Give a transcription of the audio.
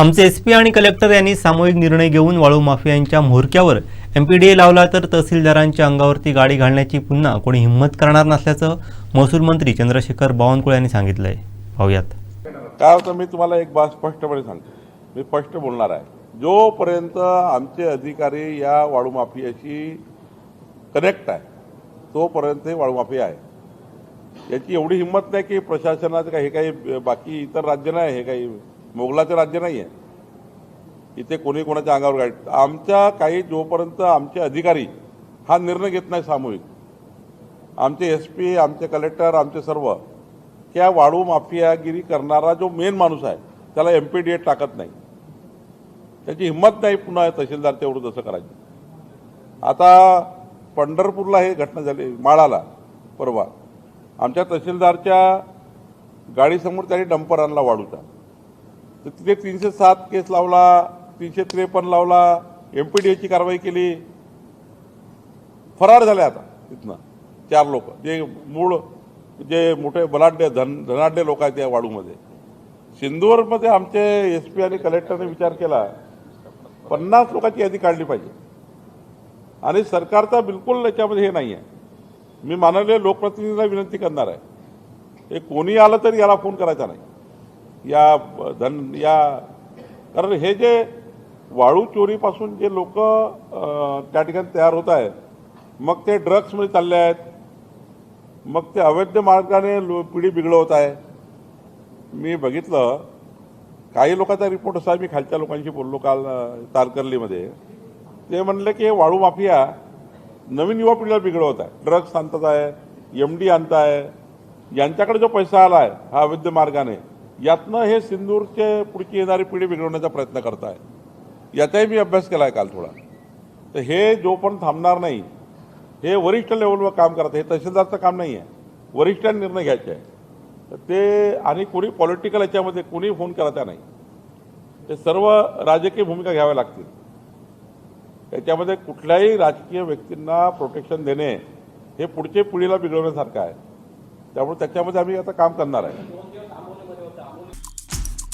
आमचे S P आणि collector यांनी सामूहिक निर्णय घेऊन वाळू माफियांच्या म्होरक्यावर एमपीडीए लावला तर तहसीलदारांच्या अंगावरती गाडी घालण्याची पुन्हा कोणी हिंमत करणार नसल्याचं महसूल मंत्री चंद्रशेखर बावनकुळे यांनी सांगितलंय. पाहूयात. काय होतं मी तुम्हाला एक बात स्पष्टपणे सांगतो. मी स्पष्ट बोलणार आहे. जोपर्यंत आमचे अधिकारी या वाळू माफियाशी कनेक्ट आहे तोपर्यंत हे वाळू माफिया आहे याची एवढी हिंमत नाही की प्रशासनाचं काही हे काही बाकी इतर राज्य नाही हे काही मोगलाचं राज्य नाही आहे इथे कोणी कोणाच्या अंगावर गाडी आमच्या काही जोपर्यंत आमचे अधिकारी हा निर्णय घेत नाही सामूहिक आमचे एस पी आमचे कलेक्टर आमचे सर्व त्या वाळू माफियागिरी करणारा जो मेन माणूस आहे त्याला एम पी डी एट टाकत नाही. त्याची हिंमत नाही पुन्हा तहसीलदार तेवढं तसं करायचं. आता पंढरपूरला हे घटना झाली माळाला परवा. आमच्या तहसीलदारच्या गाडीसमोर त्यांनी डंपर आणला वाळूचा. तर तिथे तीनशे सात केस लावला तीनशे त्रेपन्न लावला एम पी डी एची कारवाई केली. फरार झाले आता तिथनं चार लोक. जे मूळ जे मोठे बलाढ्य धन धनाढ्य लोक आहेत त्या वाडूमध्ये. सिंदूरमध्ये आमचे एस पी आणि कलेक्टरने विचार केला पन्नास लोकांची यादी काढली पाहिजे. आणि सरकारचा बिलकुल याच्यामध्ये हे नाही आहे मी माननीय लोकप्रतिनिधीला विनंती करणार आहे. हे कोणी आलं तरी याला फोन करायचा नाही. या धन या कारण हे जे वाळू चोरीपासून जे लोक त्या ठिकाणी तयार होत आहेत मग ते ड्रग्समध्ये चालले आहेत मग ते अवैध मार्गाने लो पिढी बिघडवत आहे. मी बघितलं काही लोकांचा रिपोर्ट असा मी खालच्या लोकांशी बोललो काल तारकर्लीमध्ये. ते म्हणले की हे वाळू माफिया नवीन युवा पिढीला बिघडवत आहे. ड्रग्स आणतात आहे एम डी आणत आहे यांच्याकडे जो पैसा आला आहे हा अवैध मार्गाने यातनं हे सिंदूरचे पुढची येणारी पिढी बिघडवण्याचा प्रयत्न करत आहे याचाही मी अभ्यास केला आहे काल थोडा. तर हे जो पण थांबणार नाही हे वरिष्ठ लेवलवर काम करत हे तहसीलदारचं काम नाही आहे वरिष्ठांनी निर्णय घ्यायचे आहे. तर ते आणि कोणी पॉलिटिकल याच्यामध्ये कोणी फोन करायचा नाही. ते सर्व राजकीय भूमिका घ्याव्या लागतील. त्याच्यामध्ये कुठल्याही राजकीय व्यक्तींना प्रोटेक्शन देणे हे पुढच्या पिढीला बिघडवण्यासारखं आहे. त्यामुळे त्याच्यामध्ये आम्ही आता काम करणार आहे.